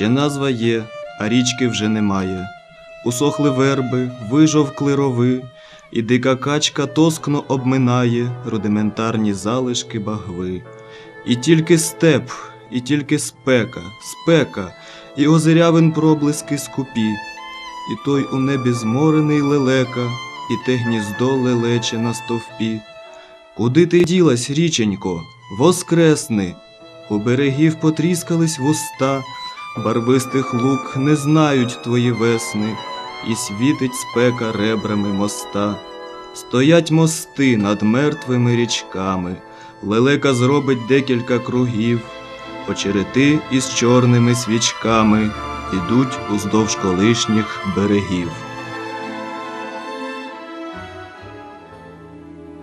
Ще назва є, а річки вже немає. Усохли верби, вижовкли рови, і дика качка тоскно обминає рудиментарні залишки багви. І тільки степ, і тільки спека, спека, і озерявин проблиски скупі, і той у небі зморений лелека, і те гніздо лелече на стовпі. Куди ти ділась, річенько? Воскресни! У берегів потріскались вуста, барвистих лук не знають твої весни, і світить спека ребрами моста. Стоять мости над мертвими річками, лелека зробить декілька кругів, очерети із чорними свічками ідуть уздовж колишніх берегів.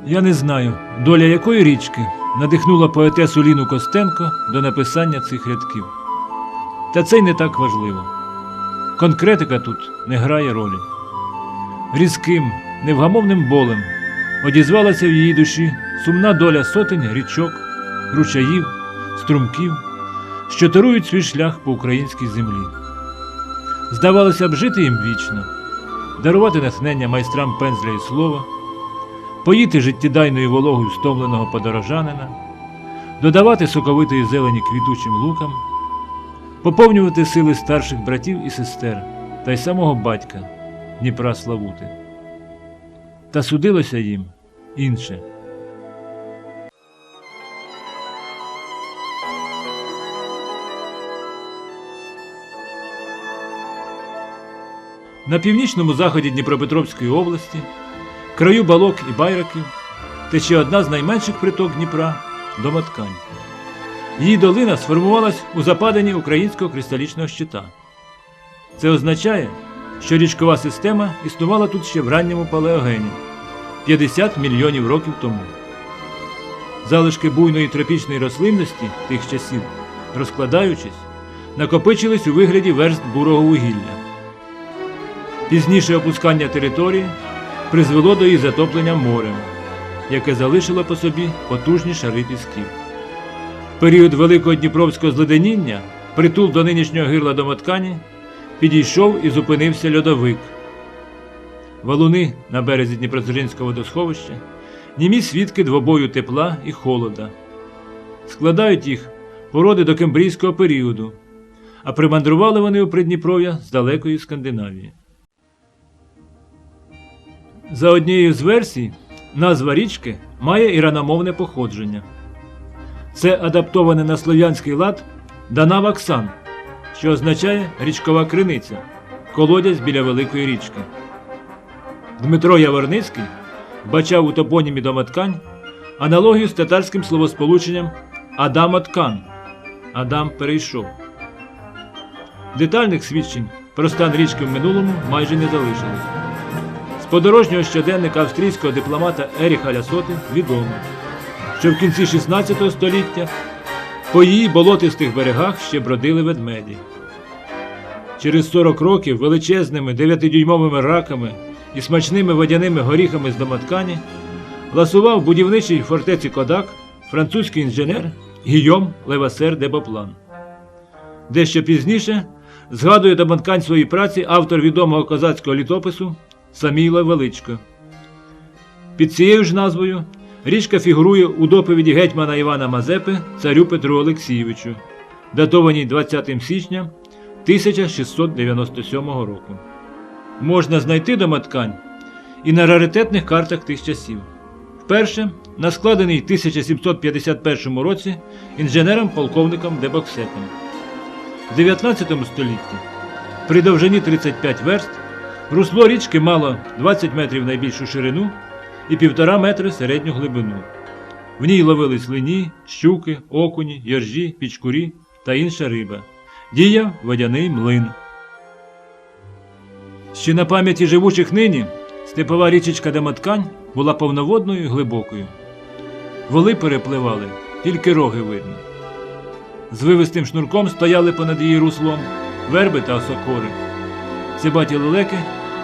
Я не знаю, доля якої річки надихнула поетесу Ліну Костенко до написання цих рядків. Та це й не так важливо. Конкретика тут не грає ролі. Різким, невгамовним болем одізвалася в її душі сумна доля сотень річок, ручаїв, струмків, що тарують свій шлях по українській землі. Здавалося б, жити їм вічно, дарувати натхнення майстрам пензля і слова поїти життєдайною вологою стомленого подорожанина, додавати соковитої зелені квітучим лукам, поповнювати сили старших братів і сестер та й самого батька Дніпра Славути. Та судилося їм інше. На північному заході Дніпропетровської області краю балок і байраків тече одна з найменших приток Дніпра Домоткань. Її долина сформувалась у западині українського кристалічного щита. Це означає, що річкова система існувала тут ще в ранньому палеогені 50 мільйонів років тому. Залишки буйної тропічної рослинності тих часів, розкладаючись, накопичились у вигляді верст бурого вугілля. Пізніше опускання території призвело до її затоплення морем, яке залишило по собі потужні шари пісків. Період Великого Дніпровського зледеніння притул до нинішнього гирла Домоткані підійшов і зупинився льодовик. Валуни на березі Дніпродзержинського водосховища німі свідки двобою тепла і холода. Складають їх породи до кембрійського періоду, а примандрували вони у Придніпров'я з далекої Скандинавії. За однією з версій, назва річки має іраномовне походження. Це адаптоване на слов'янський лад Данаваксан, що означає річкова криниця, колодязь біля великої річки. Дмитро Яворницький бачав у топонімі Домоткань аналогію з татарським словосполученням Адамоткан Адам перейшов. Детальних свідчень про стан річки в минулому майже не залишилось. З подорожнього щоденника австрійського дипломата Еріха Лясоти відомо, що в кінці 16 століття по її болотистих берегах ще бродили ведмеді. Через 40 років величезними 9-дюймовими раками і смачними водяними горіхами з домоткані ласував будівничий фортеці Кодак французький інженер Гійом Левасер де Боплан. Дещо пізніше згадує домоткань своїй праці автор відомого козацького літопису Саміла Величко. Під цією ж назвою річка фігурує у доповіді гетьмана Івана Мазепи царю Петру Олексійовичу, датованій 20 січня 1697 року. Можна знайти домоткань і на раритетних картах тих часів. Вперше на складений в 1751 році інженером-полковником Дебоксетом. В 19 столітті при довжині 35 верст русло річки мало 20 метрів найбільшу ширину і півтора метри середню глибину. В ній ловились лині, щуки, окуні, йоржі, пічкурі та інша риба. Діяв водяний млин. Ще на пам'яті живучих нині степова річечка Демоткань була повноводною і глибокою. Воли перепливали, тільки роги видно. З вивистим шнурком стояли понад її руслом верби та осокори. Цибаті лелеки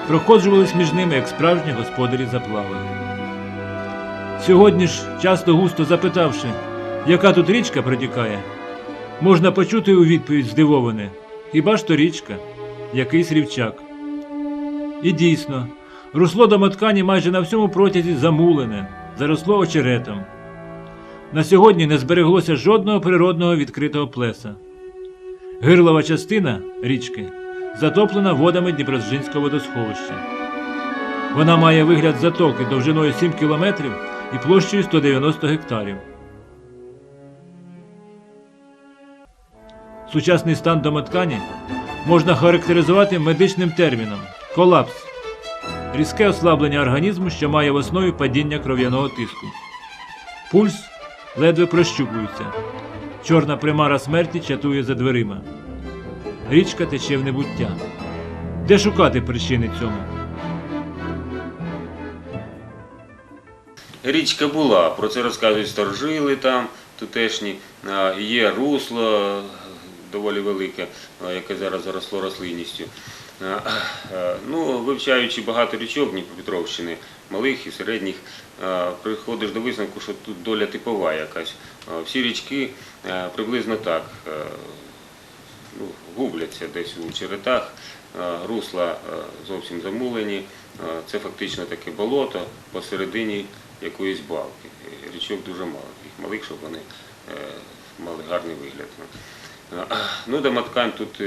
проходжувались між ними, як справжні господарі заплави. Сьогодні ж, часто густо запитавши, яка тут річка протікає, можна почути у відповідь здивоване, Хіба ж то річка, якийсь рівчак. І дійсно, русло домоткані майже на всьому протязі замулене, заросло очеретом. На сьогодні не збереглося жодного природного відкритого плеса. Гирлова частина річки затоплена водами Дніпродзержинського водосховища. Вона має вигляд затоки довжиною 7 кілометрів і площею 190 гектарів. Сучасний стан домоткані можна характеризувати медичним терміном колапс різке ослаблення організму, що має в основі падіння кров'яного тиску. Пульс ледве прощупується. Чорна примара смерті чатує за дверима. Річка тече в небуття. Де шукати причини цьому? Річка була, про це розказують старожили там тутешні. Є русло е, доволі велике, е, яке зараз заросло рослинністю. Е, Ну, вивчаючи багато річок Дніпропетровщини, малих і середніх, приходиш до висновку, що тут доля типова якась. Всі річки приблизно так ну, губляться десь у черетах, русла зовсім замулені. Це фактично таке болото посередині якоїсь балки. Е, Річок дуже мало, їх малих, щоб вони е, мали гарний вигляд. Е, Ну, домоткань тут,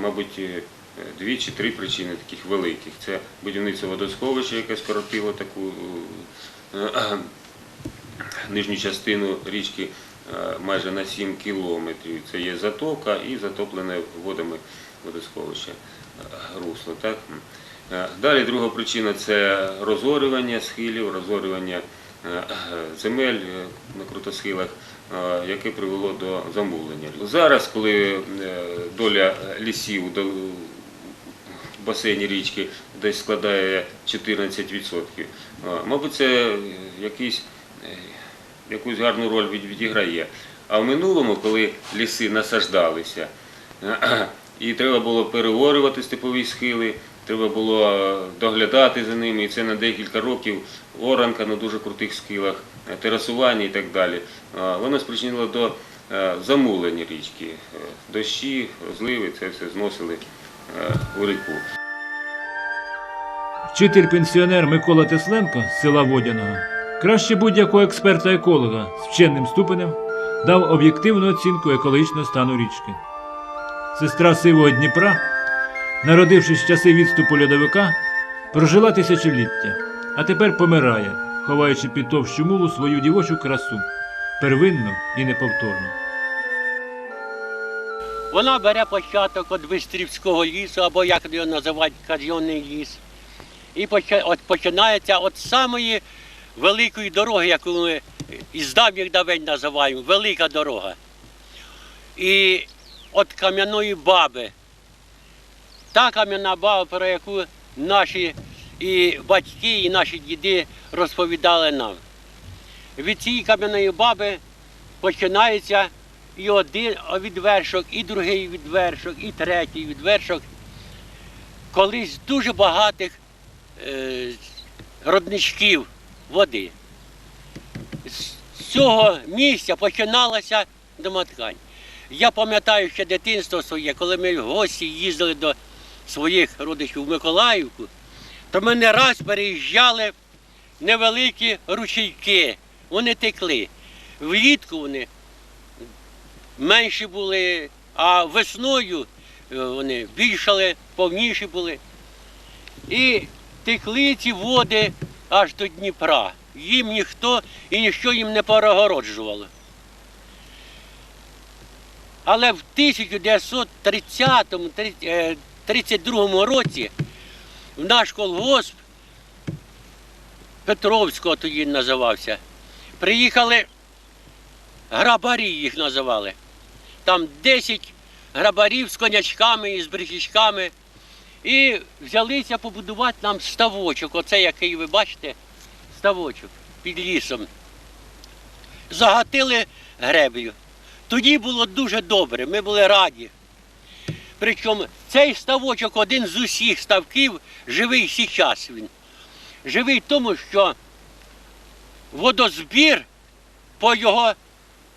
мабуть, дві чи три причини таких великих. Це будівництво водосховища, яке скоротило таку нижню частину річки майже на 7 кілометрів. Це є затока і затоплене водами водосховище е, русло. Так? Е, Далі друга причина це розорювання схилів, розорювання е, земель е, на крутосхилах, яке привело до замулення. Зараз, коли доля лісів в басейні річки десь складає 14%, е, мабуть, це якийсь якусь гарну роль відіграє. А в минулому, коли ліси насаждалися, і треба було переорювати степові схили, треба було е, доглядати за ними, і це на декілька років оранка на дуже крутих схилах, е, терасування і так далі. Е, Воно спричинило до замулення річки. Дощі, зливи, це все зносили у ріку. Вчитель-пенсіонер Микола Тесленко з села Водяного, краще будь-якого експерта-еколога з вченим ступенем, дав об'єктивну оцінку екологічного стану річки. Сестра Сивого Дніпра, народившись в часи відступу льодовика, прожила тисячоліття, а тепер помирає, ховаючи під товщу мулу свою дівочу красу, первинну і неповторну. Вона бере початок від Вистрівського лісу, або як його називають казйонний ліс. І починається від самої великої дороги, яку ми із давніх давень називаємо Велика дорога. І від кам'яної баби. Та кам'яна баба, про яку наші і батьки, і наші діди розповідали нам. Від цієї кам'яної баби починається і один відвершок, і другий відвершок, і третій відвершок. Колись дуже багатих е, родничків води. З цього місця починалася домоткань. Я пам'ятаю ще дитинство своє, коли ми в гості їздили до своїх родичів в Миколаївку, то ми не раз переїжджали невеликі ручейки, вони текли. Влітку вони менші були, а весною е, вони більшали, повніші були. І текли ці води аж до Дніпра. Їм ніхто і ніщо їм не перегороджувало. Але в 1930 -му, 32 році в наш колгосп Петровського тоді називався. Приїхали, грабарі їх називали. Там 10 грабарів з конячками і з брехічками. І взялися побудувати нам ставочок. Оце який ви бачите, ставочок під лісом. Загатили греблю. Тоді було дуже добре, ми були раді. Причому цей ставочок один з усіх ставків живий зараз він. Живий тому, що водозбір по його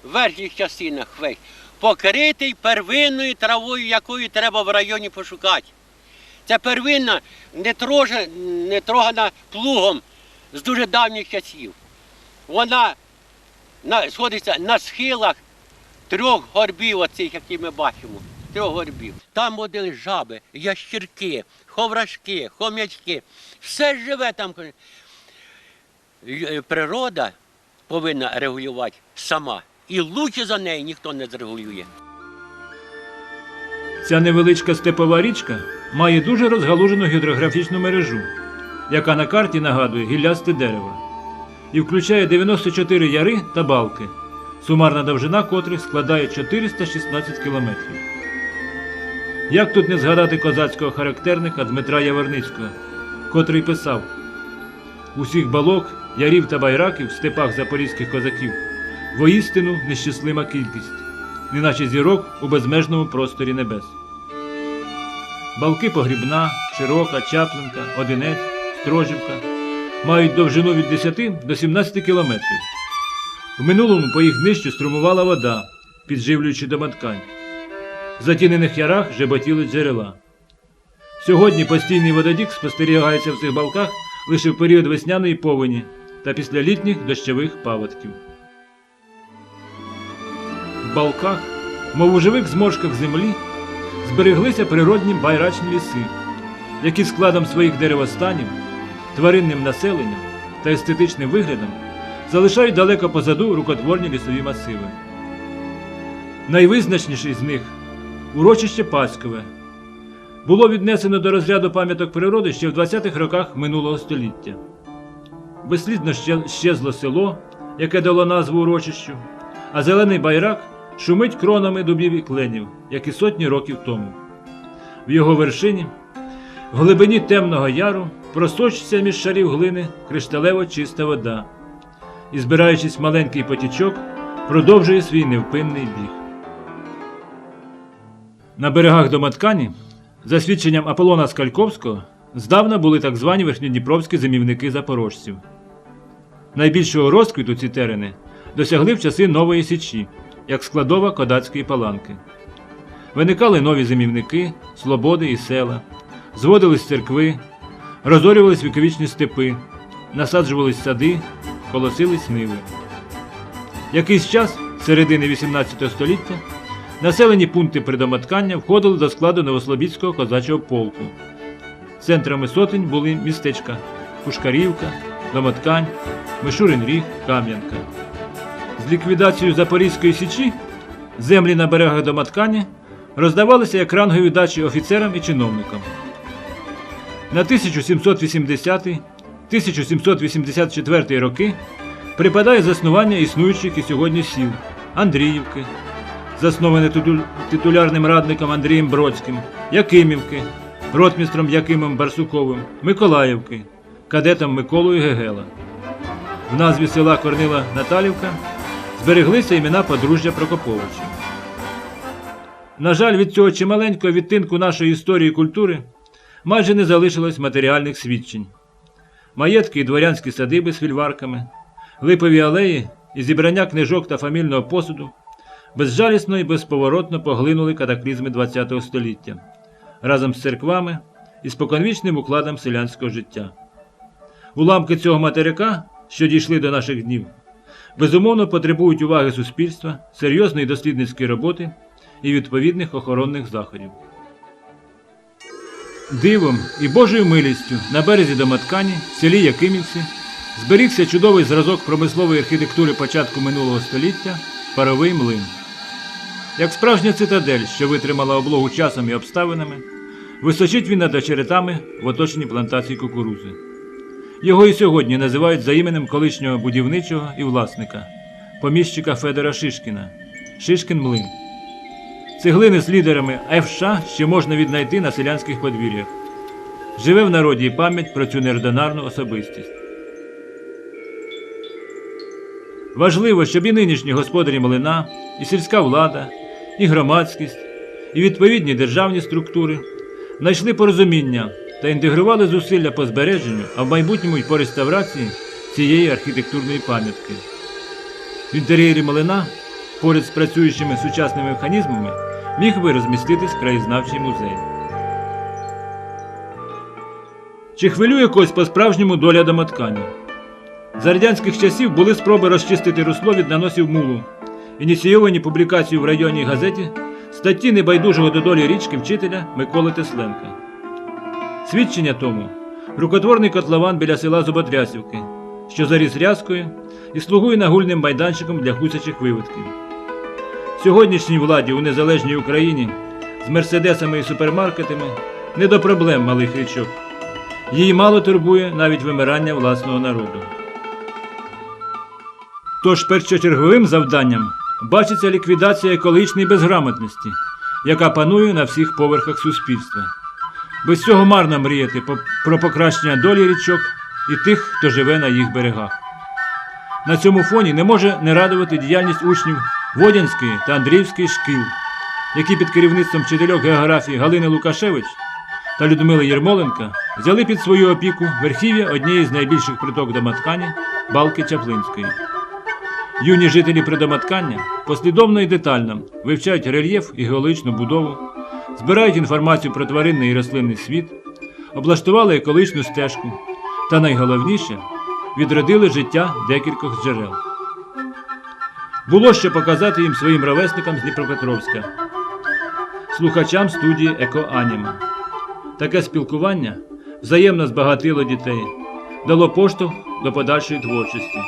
верхніх частинах весь покритий первинною травою, якою треба в районі пошукати. Ця первинна не, троже, не трогана плугом з дуже давніх часів. Вона на, сходиться на схилах трьох горбів, оцих, які ми бачимо. Трьох горбів. Там водили жаби, ящірки, ховрашки, хом'ячки. Все живе там. Е, Природа повинна регулювати сама. І лучше за неї ніхто не зрегулює. Ця невеличка степова річка має дуже розгалужену гідрографічну мережу, яка на карті нагадує гіллясте дерево, і включає 94 яри та балки, сумарна довжина котрих складає 416 кілометрів. Як тут не згадати козацького характерника Дмитра Яворницького, котрий писав усіх балок, ярів та байраків в степах запорізьких козаків воістину нещаслива кількість, неначе зірок у безмежному просторі небес. Балки Погрібна, Широка, Чаплинка, Одинець, Строжівка мають довжину від 10 до 17 кілометрів. В минулому по їх днищу струмувала вода, підживлюючи домоткань. В затінених ярах жеботіли джерела. Сьогодні постійний вододік спостерігається в цих балках лише в період весняної повені та після літніх дощових паводків. В балках, мов у живих зморшках землі, збереглися природні байрачні ліси, які складом своїх деревостанів, тваринним населенням та естетичним виглядом залишають далеко позаду рукотворні лісові масиви. Найвизначніший з них урочище Паськове було віднесено до розряду пам'яток природи ще в 20-х роках минулого століття. Безслідно щезло село, яке дало назву урочищу, а зелений байрак шумить кронами дубів і кленів, як і сотні років тому. В його вершині, в глибині темного яру, просочиться між шарів глини кришталево чиста вода, і, збираючись в маленький потічок, продовжує свій невпинний біг. На берегах Домоткані, за свідченням Аполлона Скальковського, здавна були так звані верхньодніпровські зимівники запорожців. Найбільшого розквіту ці терени досягли в часи Нової Січі, як складова кодацької паланки. Виникали нові зимівники, слободи і села, зводились церкви, розорювались віковічні степи, насаджувались сади, колосились ниви. Якийсь час, середини 18 століття, населені пункти придомоткання входили до складу Новослобідського козачого полку. Центрами сотень були містечка Пушкарівка, Домоткань, Мишурин Ріг, Кам'янка. З ліквідацією Запорізької січі землі на берегах Домоткані роздавалися як рангові дачі офіцерам і чиновникам. На 1780-1784 роки припадає заснування існуючих і сьогодні сіл Андріївки, засноване титулярним радником Андрієм Бродським, Якимівки, ротмістром Якимом Барсуковим, Миколаївки, кадетом Миколою Гегела. В назві села Корнила Наталівка збереглися імена подружжя Прокоповичів. На жаль, від цього чималенького відтинку нашої історії і культури майже не залишилось матеріальних свідчень. Маєтки і дворянські садиби з фільварками, липові алеї і зібрання книжок та фамільного посуду безжалісно і безповоротно поглинули катаклізми ХХ століття разом з церквами і споконвічним укладом селянського життя. Уламки цього материка, що дійшли до наших днів, безумовно потребують уваги суспільства, серйозної дослідницької роботи і відповідних охоронних заходів. Дивом і Божою милістю на березі Домоткані, в селі Якимівці, зберігся чудовий зразок промислової архітектури початку минулого століття паровий млин. Як справжня цитадель, що витримала облогу часом і обставинами, височить він над очеретами в оточенні плантації кукурузи. Його і сьогодні називають за іменем колишнього будівничого і власника, поміщика Федора Шишкіна Шишкін Млин. Цеглини з лідерами ФШ ще можна віднайти на селянських подвір'ях. Живе в народі і пам'ять про цю неординарну особистість. Важливо, щоб і нинішні господарі млина, і сільська влада, і громадськість, і відповідні державні структури знайшли порозуміння та інтегрували зусилля по збереженню, а в майбутньому й по реставрації цієї архітектурної пам'ятки. В інтер'єрі млина поряд з працюючими сучасними механізмами міг би розміститись краєзнавчий музей. Чи хвилює когось по-справжньому доля домоткання? За радянських часів були спроби розчистити русло від наносів мулу, ініційовані публікацією в районній газеті статті небайдужого до долі річки вчителя Миколи Тесленка. Свідчення тому рукотворний котлован біля села Зуботрясівки, що заріс рязкою і слугує нагульним майданчиком для гусячих виводків. Сьогоднішній владі у незалежній Україні з мерседесами і супермаркетами не до проблем малих річок. Її мало турбує навіть вимирання власного народу. Тож першочерговим завданням бачиться ліквідація екологічної безграмотності, яка панує на всіх поверхах суспільства. Без цього марно мріяти про покращення долі річок і тих, хто живе на їх берегах. На цьому фоні не може не радувати діяльність учнів Водянської та Андріївської шкіл, які під керівництвом вчительок географії Галини Лукашевич та Людмили Єрмоленка взяли під свою опіку верхів'я однієї з найбільших приток домоткані Балки Чаплинської. Юні жителі придомоткання послідовно і детально вивчають рельєф і геологічну будову, збирають інформацію про тваринний і рослинний світ, облаштували екологічну стежку та найголовніше відродили життя декількох джерел. Було що показати їм своїм ровесникам з Дніпропетровська, слухачам студії Екоаніма. Таке спілкування взаємно збагатило дітей, дало поштовх до подальшої творчості.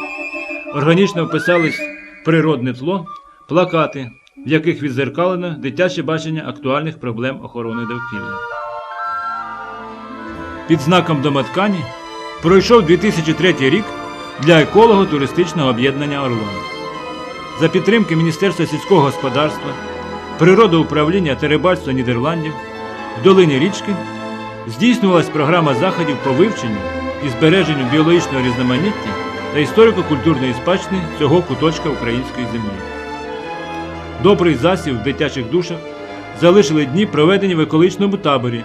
Органічно вписались в природне тло плакати, в яких відзеркалено дитяче бачення актуальних проблем охорони довкілля. Під знаком домоткані пройшов 2003 рік для еколого-туристичного об'єднання Орлан. За підтримки Міністерства сільського господарства, природоуправління та рибальства Нідерландів в долині річки здійснювалась програма заходів по вивченню і збереженню біологічного різноманіття та історико-культурної спадщини цього куточка української землі. Добрий засів в дитячих душах залишили дні, проведені в екологічному таборі,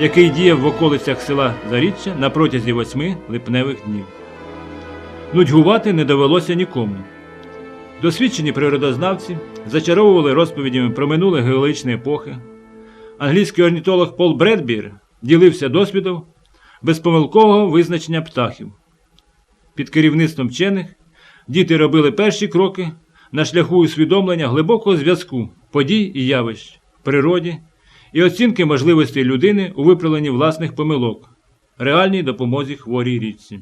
який діяв в околицях села Заріччя на протязі восьми липневих днів. Нудьгувати не довелося нікому. Досвідчені природознавці зачаровували розповідями про минуле геологічні епохи. Англійський орнітолог Пол Бредбір ділився досвідом безпомилкового визначення птахів. Під керівництвом вчених діти робили перші кроки на шляху усвідомлення глибокого зв'язку подій і явищ природі і оцінки можливостей людини у виправленні власних помилок, реальній допомозі хворій річці.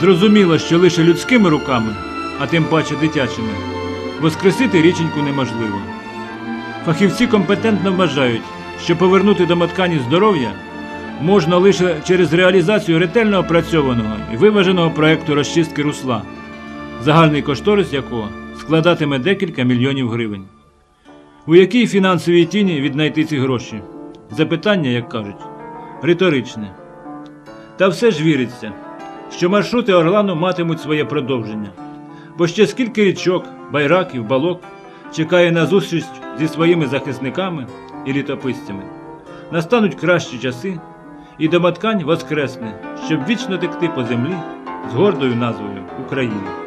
Зрозуміло, що лише людськими руками, а тим паче дитячими, воскресити річеньку неможливо. Фахівці компетентно вважають, що повернути домоткані здоров'я можна лише через реалізацію ретельно опрацьованого і виваженого проекту розчистки русла, загальний кошторис якого складатиме декілька мільйонів гривень. У якій фінансовій тіні віднайти ці гроші? Запитання, як кажуть, риторичне. Та все ж віриться, що маршрути Орлану матимуть своє продовження. Бо ще скільки річок, байраків, балок чекає на зустріч зі своїми захисниками і літописцями. Настануть кращі часи, і домоткань воскресне, щоб вічно текти по землі з гордою назвою України.